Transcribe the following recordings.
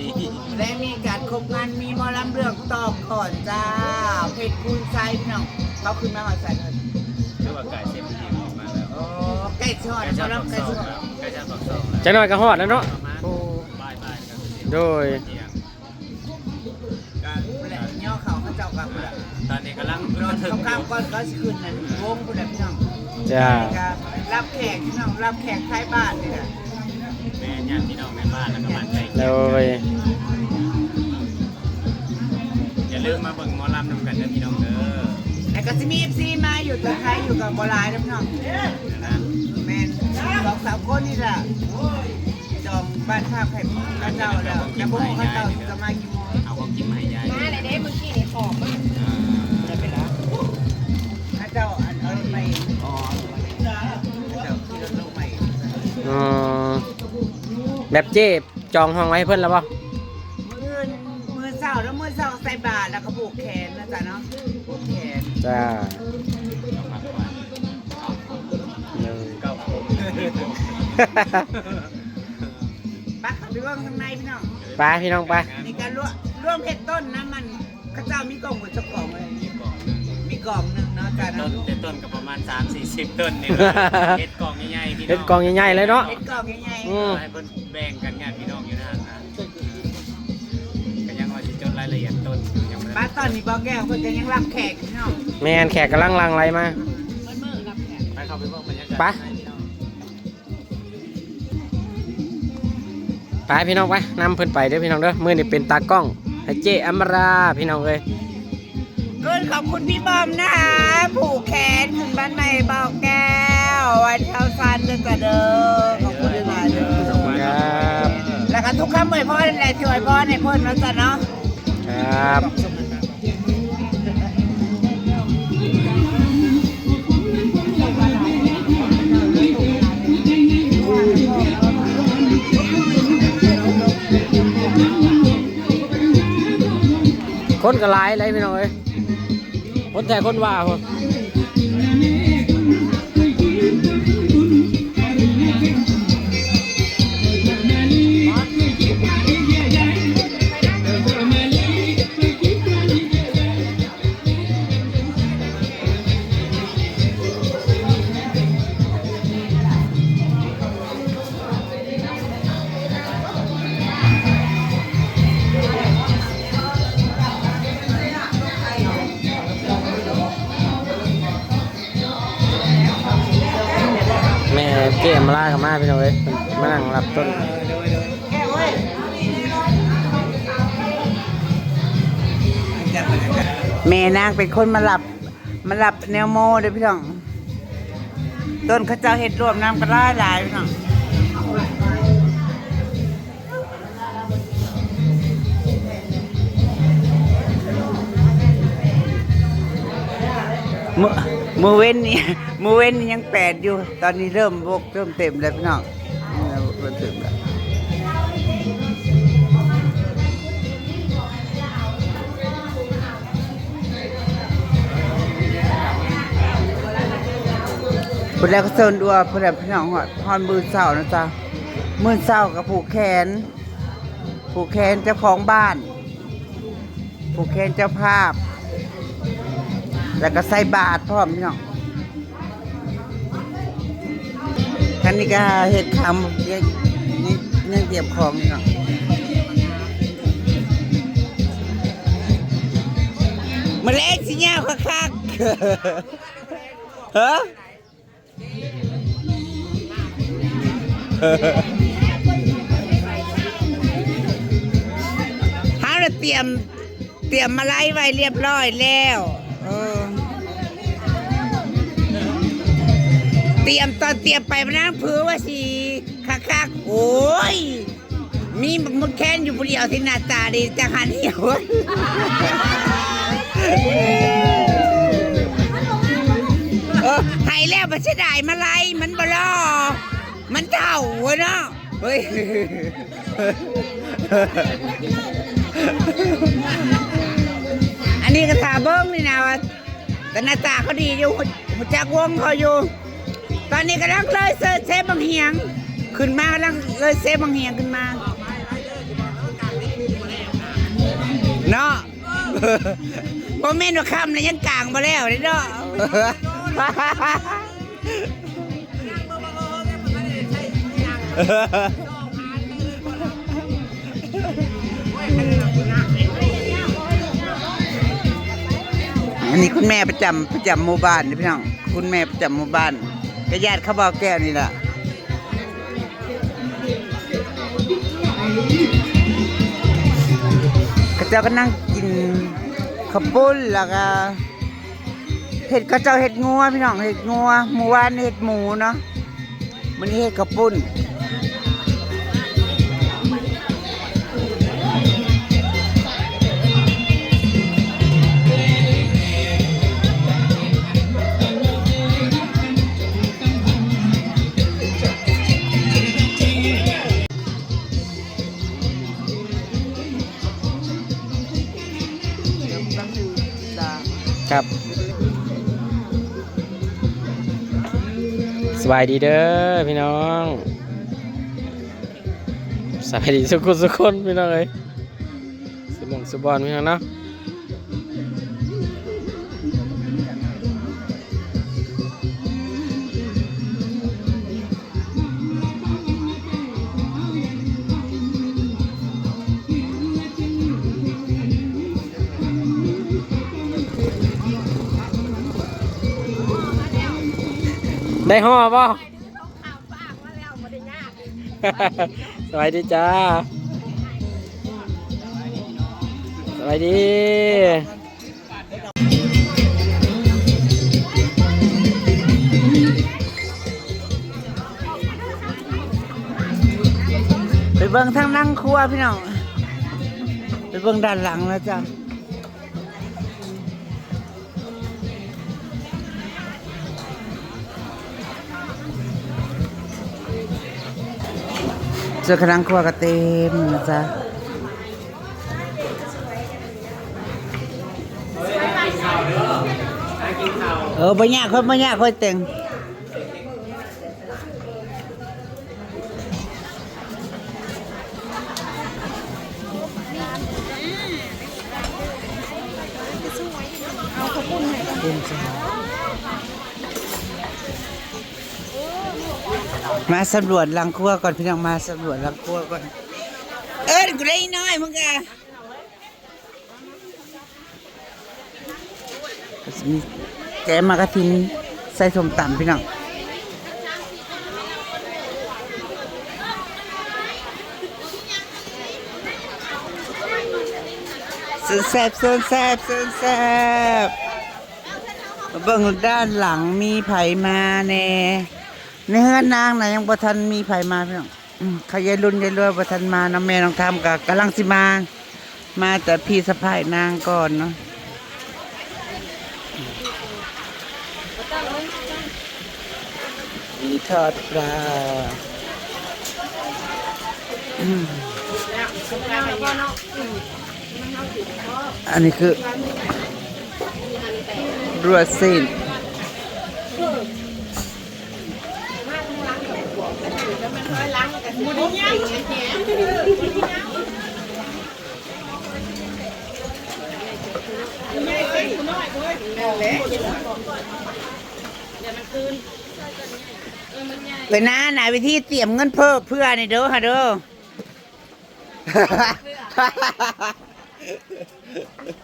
ณีและมีการคบงานมีหมอลำเรื่องตอบก่อนจ้า เพชรคุณไซพี่น้องเขาขึ้นมาหอดใส่เลยหรือว่าไก่เซฟทีมออกมาแล้วโอ้ใกล้ชอดไก่หมชาอติปักลำใกล้ซชองอดแล้วไก่ชาติปักซองแล้วจังหน่อยก็ฮอดแล้วเนาะประมาณโอ้บ่ายบ่ายกันโดยการแหละย่อเขาเขาเจ้ากับแหละตอนนี้กำลังนอนถึงเขาข้ามก้อนก็สิขึ้นนั่นวงคุณแหละพี่น้องจ้าก็รับแขกพี่น้องรับแขกท้ายบ้านนี่แหละ แม่ญาติพี่น้องแม่บ้านแล้วก็บ้านใกล้โดเคียงยอย่าลืมมาเบิ่งหมอลำนำกันเด้อพี่น้องเด้อแล้วก็จะมีเอฟซีมาอยู่แต่ใครอยู่กับโบราณนะพี่น้องนะแมนสองสามคนนี่แหละจองบ้านภาพไข่ข้าเจ้าแล้วจะพวกข้าเจ้าจะมากี่โมงเอาของกินมาให้ยายมาเลยเด้เมื่อกี้นี่ขอบมันอ่าข้ แบบเจ๊จองห้องไว้ให้เพิ่นแล้วบ่มือมือเศร้าแล้วมือเศร้าใส่บาตรแล้วก็ผูกแขนนะจ๊ะเนาะผูกแขนจ้าเอามาก่อนเก้าผมปักเข้าไปเบิ่งข้างในพี่น้องไปพี่น้องไปในการร่วมร่วมเพชรต้นนะมันข้าเจ้ามีกล่องหมดสักกล่องเลยมีกล่องหนึง มีกล่องหนึ่งเนาะจ๊ะต้เนาะนแต่ต้นก็ประมาณ 3 40 ต้นนี่เฮ็ดกล่องใหญ่ๆพี่น้องเฮ็ดกล่องใหญ่ๆเลยเนาะเพชรกล่องใหญ่อืมให้เพิ่นแบ่งกันญาติพี่น้องอยู่นะฮะก็ยังว่าสิจดรายละเอียดต้นอยู่ยังไม่ๆได้บ้านตอนนี้บอกแก้วเพิ่นก็ยังรับแขกพี่น้องแม่นแขกกำลังลังไหลมามันมือรับแขกไปเข้าไปเบิ่งบรรยากาศไปให้พี่น้องไปพี่น้องไปนำเพิ่นไปเด้อพี่น้องเด้อมื้อนี้เป็นตากล้องให้เจ๊อมราพี่น้องเอ้ย เกินขอบคุณพี่บอมนะคะผูกแขนขึ้นบ้านใหม่บอกแก้ววันเช้าซันเด้อจ้ะเด้อขอบคุณด้วยนะเด้อครับแล้วก็ทุกคำอวยพรนั่นแหละที่อวยพรให้เพิ่นเนาะจ้ะเนาะครับคนก็หลายเลยพี่น้องเอ้ย คนแต่คนว่าพุ่น ต้นแม่นางเป็นคนมาหลับมาหลับแนวโมเด้อพี่น้อง ต้นเขาเจ้าเห็ดรวมน้ำกระไรหลายพี่น้องมือมือเว้นนี่มือเว้นนี่ยังแปดอยู่ ตอนนี้เริ่มบกเริ่มเต็มแล้วพี่น้อง เริ่มเต็มแล้วพุ่นแล้วก็เซินดัวพุ่นแล้วพี่น้องหอดฮอนมือเศร้านะจ๊ะมือเศร้ากับผูกแขน ผูกแขนเจ้าของบ้าน ผูกแขนเจ้าภาพ แล้วก็ใส่บาทพร้อมพี่น้อง นนี้ก็เห็ดคำยังยังยังเตรียมของพี่น้องมาเล่นสิเนี่ยคักๆฮะฮาเราเตรียมเตรียมมาไล่ไว้เรียบร้อยแล้ว เตรียมตอนเตรียมไปมานั่งเพื้นว่าสิคักๆโอ้ย มีมุดแค้นอยู่ผู้เดียวที่หน้าตาดีจะหันเหี่ยวเออหายแล้วมันเสียดายมาไล่มันบ่รอมันเท่าเนาะเฮ้ยอันนี้ก็ถาเบิ้งนี่นะว่าแต่หน้าตาเขาดีอยู่หัวจักวงเขาอยู่ ตอนนี้กำลังเลยเซฟบางเฮียง ขึ้นมากำลังเลยเซฟบางเฮียงขึ้นมาบ่แม่นต์ว่าคำนะยังกลางมาแล้วเนาะอันนี้คุณแม่ประจำประจำหมู่บ้านนี่พี่น้อง คุณแม่ประจำหมู่บ้าน กระยาติเขาบอกแก้วนี่แหละก็เจ้าก็นั่งกินข้าวปุ้นแล้วก็เห็ดก็เจ้าเห็ดงัวพี่น้องเห็ดงัวหมู่านเห็ดหมูเนาะมันนี้เห็ดข้าวปุ้น ครับ สบายดีเด้อพี่น้องสบายดีสุขุสุขคนพี่น้องเอ้ยสมองสุบอลพี่น้องเนาะ ได้ห่อป่ะสวัสดีจ้าสวัสดีไปเบิ่งทางนั่งครัวพี่น้องไปเบิ่งด้านหลังแล้วจ้ะ เจอคณะครัวก็เต็มนะจ๊ะเออบ่ยากค่อยบ่ยากค่อยแต่ง มาสำรวจรังครัวก่อนพี่น้องมาสำรวจรังครัวก่อน เอิ้นกูได้น้อยมึงกะมีแกมากระทินใส่สมต่ำพี่น้องเส้นแซบเส้นแซบเส้นแซบเบิ่งด้านหลังมีไผมาแน่ ในเฮือนนางนะยังบ่ทันมีไผมาพี่น้องอืมเขายายรุ่นยายรวยบ่ทันมาน้ำแม่น้องทำกับกำลังสิมา มาแต่พี่สะพายนางก่อนเนาะมีทอดปลาอื มอันนี้คือรัวสิ้นไปนะไหนวิธีเตรียมเงินเพิ่มเพื่อนี่เด้อฮะเด้อ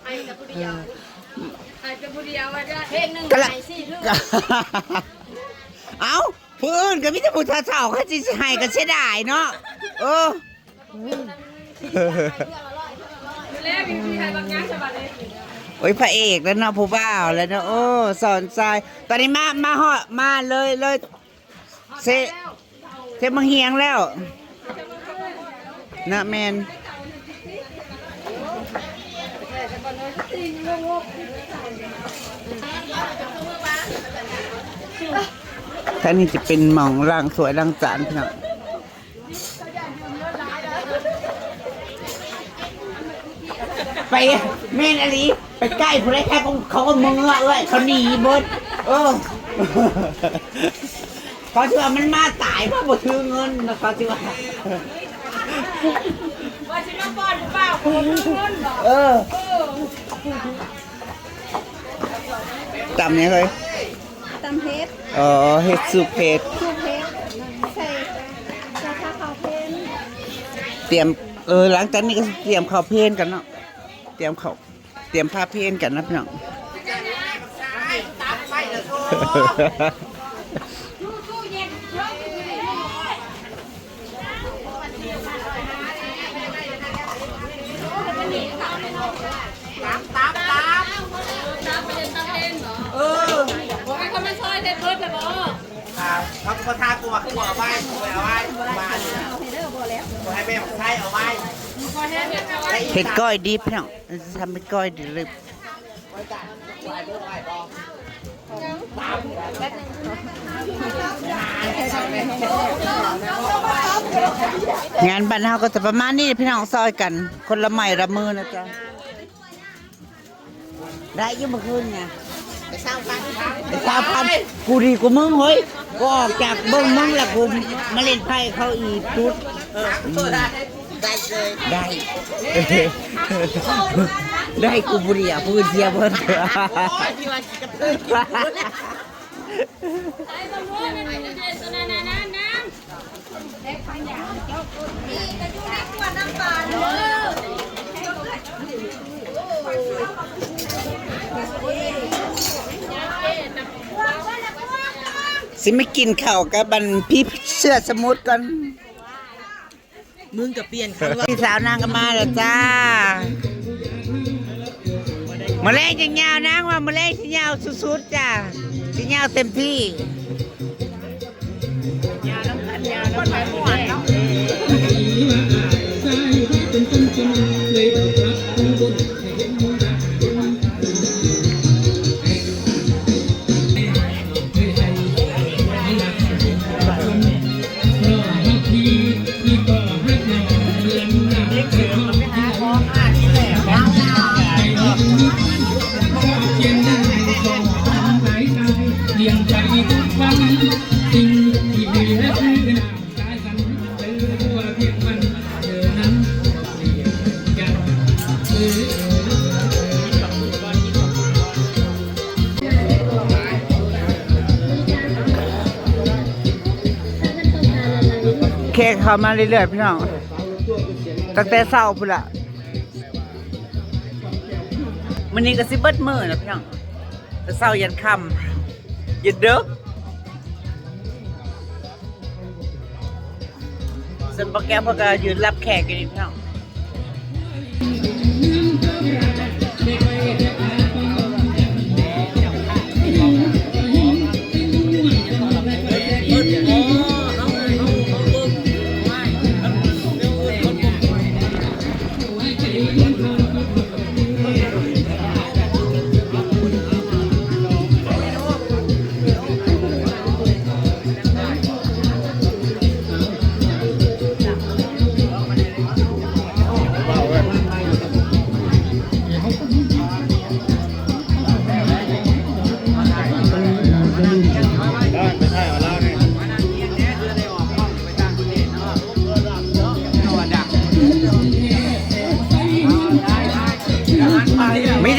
ไอ้จะผู้เดียวไอ้จะผู้เดียวว่าจะเพลงหนึ่งไอ้สี่เรื่อเอ้า เพื่อนก็มิจะพูดเท่าๆเขาจิให้กันเสียดายเนาะเออแล้วมีพี่ไทยบางอย่างใช่ปะเนี่ยโอ้ยพระเอกแล้วเนาะผู้บ่าวแล้วเนาะโอ้สอนทรายตอนนี้มามาเหาะมาเลยเลยเซเซมังเฮียงแล้วนะแมนท่านนี้จะเป็นหมองร่างสวยร่างจานพี่น้องไปแม่นอะไรไปใกล้ผู้ใดแค่เขาเขาก็มึงละเอ้ยเขาหนีบดเออเขาชื่อว่ามันมาตายเพราะบ่ถือเงินนะเขาชื่อว่าว่าชิมาป้อนหรือเปล่าคนเงินหรอเออตำเนี่ยเฮ้ยำเพชรอ๋อเห็ดสุกเผ็ดชูเพชรใส่ใส่ข้าวขาวเพนเตรียมเออหลังจากนี้ก็เตรียมข้าวเพลนกันเนาะเตรียมข้าวเตรียมผ้าเพลนกันนะพี่น้อง เขาก็ทาตัวตัวเอาไว้เอาไว้มาให้แม่ใช้เอาไว้เห็ดก้อยดิบพี่น้องจะทำเป็นก้อยดิบงานบ้านเฮาก็จะประมาณนี้พี่น้องซอยกัน คนละไม้ละมือนะจ๊ะได้อยังเมื่อคืนไง ไปสร้างพันไปสร้างพันกูดีกูมึงเฮ้ยกูออกจากเบิ้งมึงแล้วกูมาเล่นไพ่เขาอีกชุดได้เลยได้ ได้กูบุรีอะพูดเทียบเพิ่นไอ้ตำรวจมันเป็นเด็ดตัวนั้นนะน้ำเด็กพันยามีกระจุกในขวดน้ำปลาเด้อ สิไม่กินข้าวกับบันพี่เสื้อสมุดก่อนมึงกับเปลี่ยนคันว่าพี่สาวนางก็มาแล้วจ้ามาแรงจะยาวนางว่ามาแรงสิยาวสุดๆจ้าสิยาวเต็มที่เเค้กเข้ามาเรื่อยๆพี่น้องตั้งแต่เศร้าพุ่นละมันนี้ก็สิเบิดมือนะพี่น้องแต่เช้ายันค่ำยันเด้อส่วนโปรแกรมพวกก็ยืนรับแขกกันนี่พี่น้อง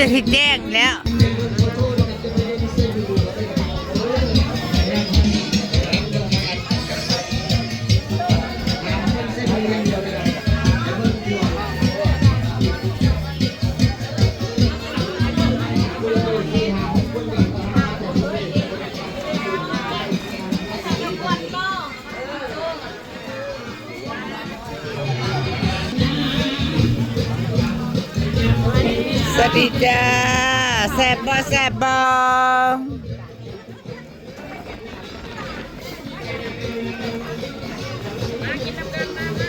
ที่แจ้งแล้ว ดีจ้าแซบบ่แซบบ่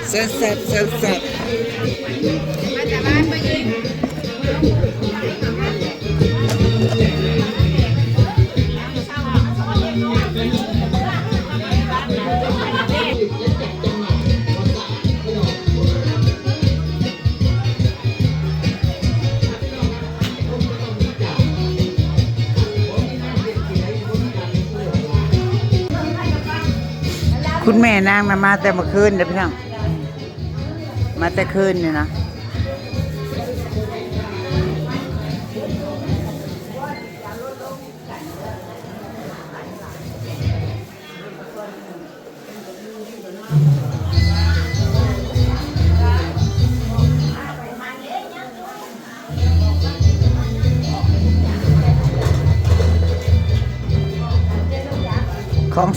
แซ่บแซ่บแซ่บแซ่บ คุณแม่นางนะมาแต่เมื่อคืนเด้อพี่น้องมาแต่คืนเนี่ยนะ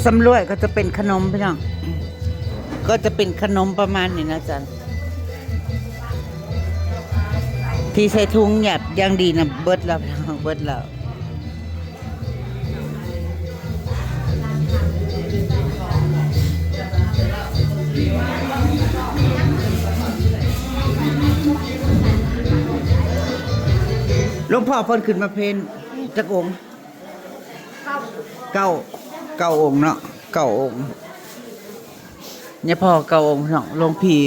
สำรวยก็จะเป็นขนมพี่น้อง ก็จะเป็นขนมประมาณนี้นะจ๊ะที่ใส่ถุงหยับยังดีนะเบิดแล้วพี่น้องเบิดแล้วหลวงพ่อเพิ่นขึ้นมาเพนจักองเก้า เก้าองค์เนาะเก้าองค์เนี่ยพ่อเก้าองค์เนาะหลวงพี่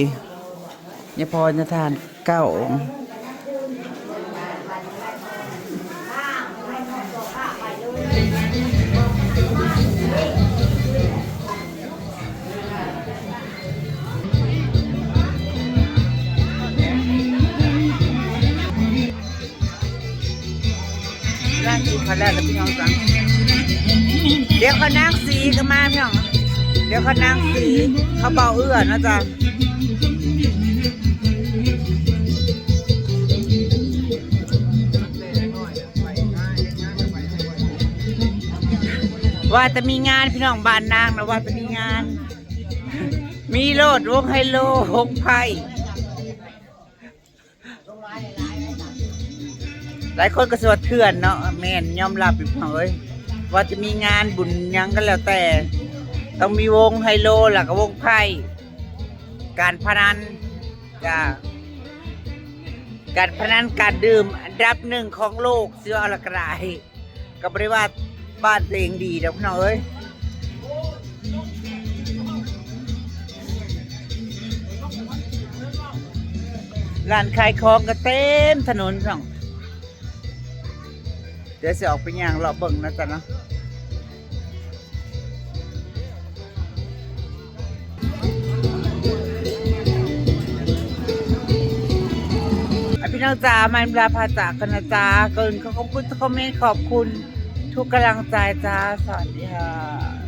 เนี่ยพ่อเนี่ยทานเก้าองค์ร่างกินพอแล้วแล้วพี่น้องจัง เดี๋ยวเขานางสีก็มาพี่น้องเดี๋ยวเขานางสีเขาเบาเอื้อนะจ๊ะว่าจะมีงานพี่น้องบ้านนางนะว่าจะมีงาน มีโลดวงไฮโลหกไพ่หลายคนก็สวดเถื่อนเนาะแม่นยอมรับอยู่เผย ว่าจะมีงานบุญยังก็แล้วแต่ ต้องมีวงไฮโลหลักวงไพ่การพนันจ้าการพนันการดื่มอันดับหนึ่งของโลกเสื้ออะกระไรก็บริว่าบ้านตัวเองดีเด้อพี่น้องเอ้ยร้านขายของก็เต็มถนนพี่น้อง เดี๋ยวจะออกไปย่างเลาะเบิ่งนะจ๊ะเนาะอะพี่น้องจ๋ามันลาพาจากกันนะจ๊ะเกินขอบคุณทุกคอมเมนต์ขอบคุณทุกกำลังใจจ้าสวัสดีค่ะ